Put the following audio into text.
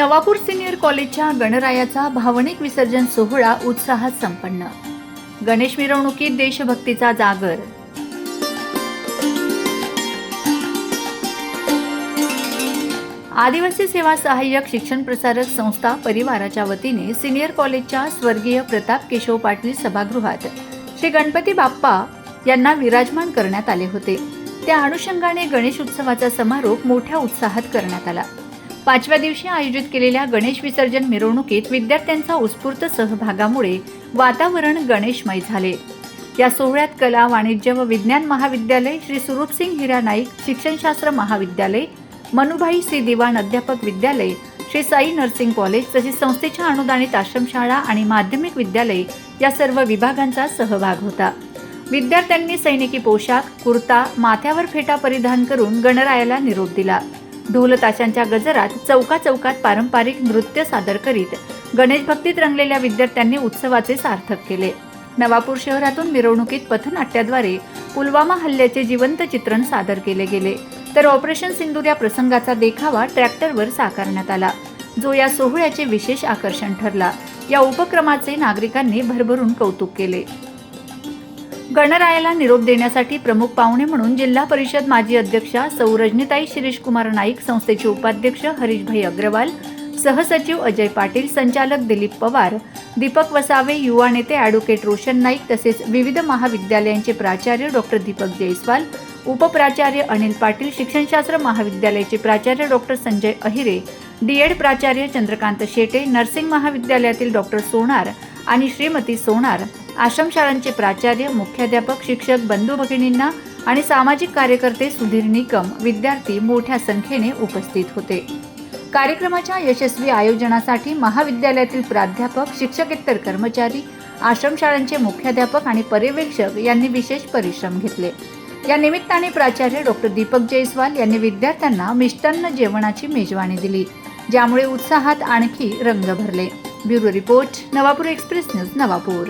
Navapur senior कॉलेजच्या गणरायाचा भावनिक विसर्जन सोहळा उत्साहात संपन्न. गणेश मिरवणुकीत देशभक्तीचा जागर. आदिवासी सेवा सहाय्यक शिक्षण प्रसारक संस्था परिवाराच्या वतीने सिनियर कॉलेजच्या स्वर्गीय प्रताप केशव पाटील सभागृहात श्री गणपती बाप्पा यांना विराजमान करण्यात आले होते. त्या अनुषंगाने गणेश उत्सवाचा समारोप मोठ्या उत्साहात करण्यात आला. पाचव्या दिवशी आयोजित केलेल्या गणेश विसर्जन मिरवणुकीत विद्यार्थ्यांचा उत्स्फूर्त सहभागामुळे वातावरण गणेशमय झाले. या सोहळ्यात कला वाणिज्य व विज्ञान महाविद्यालय श्री सुरूपसिंग हिरा नाईक शिक्षणशास्त्र महाविद्यालय मनुभाई श्री दिवाण अध्यापक विद्यालय श्री साई नर्सिंग कॉलेज तसेच संस्थेच्या अनुदानित आश्रमशाळा आणि माध्यमिक विद्यालय या सर्व विभागांचा सहभाग होता. विद्यार्थ्यांनी सैनिकी पोशाख कुर्ता माथ्यावर फेटा परिधान करून गणरायाला निरोप दिला. ढोलताशांच्या गजरात चौका चौकात पारंपरिक नृत्य सादर करीत गणेश भक्तीत रंगलेल्या विद्यार्थ्यांनी उत्सवाचे सार्थक केले. नवापूर शहरातून मिरवणुकीत पथनाट्याद्वारे पुलवामा हल्ल्याचे जिवंत चित्रण सादर केले गेले. तर ऑपरेशन सिंदूर या प्रसंगाचा देखावा ट्रॅक्टरवर साकारण्यात आला. जो या सोहळ्याचे विशेष आकर्षण ठरला. या उपक्रमाचे नागरिकांनी भरभरून कौतुक केले. गणरायाला निरोप देण्यासाठी प्रमुख पाहुणे म्हणून जिल्हा परिषद माजी अध्यक्षा सौ रजनीताई नाईक संस्थेचे उपाध्यक्ष हरीशभाई अग्रवाल सहसचिव अजय पाटील संचालक दिलीप पवार दीपक वसावे युवा नेते ॲडव्होकेट रोशन नाईक तसेच विविध महाविद्यालयांचे प्राचार्य डॉक्टर दीपक जयस्वाल उपप्राचार्य अनिल पाटील शिक्षणशास्त्र महाविद्यालयाचे प्राचार्य doctor Sanjay Ahire D Ed प्राचार्य चंद्रकांत शेटे नर्सिंग महाविद्यालयातील डॉक्टर सोनार आणि श्रीमती सोनार आश्रमशाळांचे प्राचार्य मुख्याध्यापक शिक्षक बंधू भगिनींना आणि सामाजिक कार्यकर्ते सुधीर निकम विद्यार्थी मोठ्या संख्येने उपस्थित होते. कार्यक्रमाच्या यशस्वी आयोजनासाठी महाविद्यालयातील प्राध्यापक शिक्षकेतर कर्मचारी आश्रमशाळांचे मुख्याध्यापक आणि पर्यवेक्षक यांनी विशेष परिश्रम घेतले. या निमित्ताने प्राचार्य डॉक्टर दीपक जयस्वाल यांनी विद्यार्थ्यांना मिष्टान्न जेवणाची मेजवानी दिली ज्यामुळे उत्साहात आणखी रंग भरले. Bureau report Navapur express news Navapur.